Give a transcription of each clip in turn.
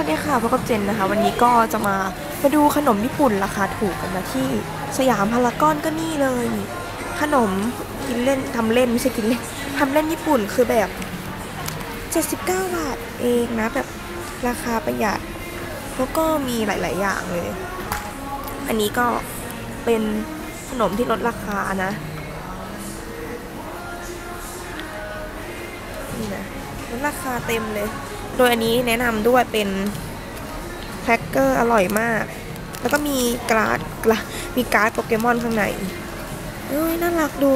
สวัสดีค่ะพบกับเจนนะคะ วันนี้ก็จะมามาดูขนมญี่ปุ่นราคาถูกกันนะที่สยามพารากอนก็นี่เลย ขนมกินเล่นทำเล่นไม่ใช่กินเล่นทำเล่นญี่ปุ่นคือแบบ 79 บาทเองนะ แบบราคาประหยัดแล้วก็มีหลาย ๆ อย่างเลย อันนี้ก็เป็นขนมที่ลดราคานะนี่นะ ลดราคาเต็มเลย โดยอันนี้แนะนำด้วยเป็นแพ็คเกอร์อร่อยมาก แล้วก็มีการ์ดมีการ์ดโปเกมอนข้างในเอ้ยน่ารักดู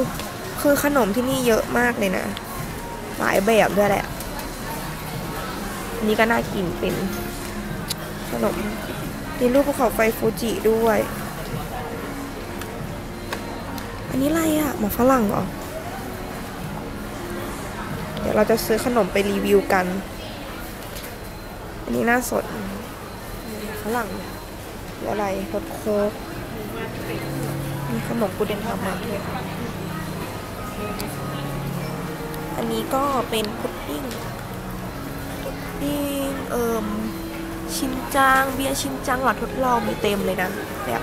คือขนมที่นี่เยอะมากเลยนะ หลายแบบด้วยแหละอันนี้ก็น่ากินเป็นขนมมีรูปภูเขาไฟฟูจิด้วย อันนี้อะไรอะหมาฝรั่งเหรอ เดี๋ยวเราจะซื้อขนมไปรีวิวกัน อันนี้น่าสนฝรั่งออะไรรสโค้กมีขนมปูเดนทามาด้วยอันนี้ก็เป็นพุดดิ้งพุดดิ้งเอิมชินจัง เบียร์ชินจังหลอดทดลองมีเต็มเลยนะ แบบ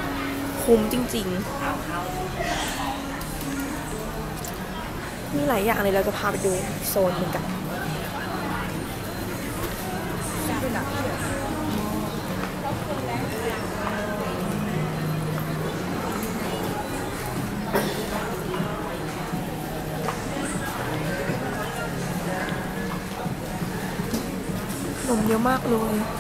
คุ้มจริง ๆ มีหลายอย่างเลยเราจะพาไปดูโซนเหมือนกันนมเยอะมากเลย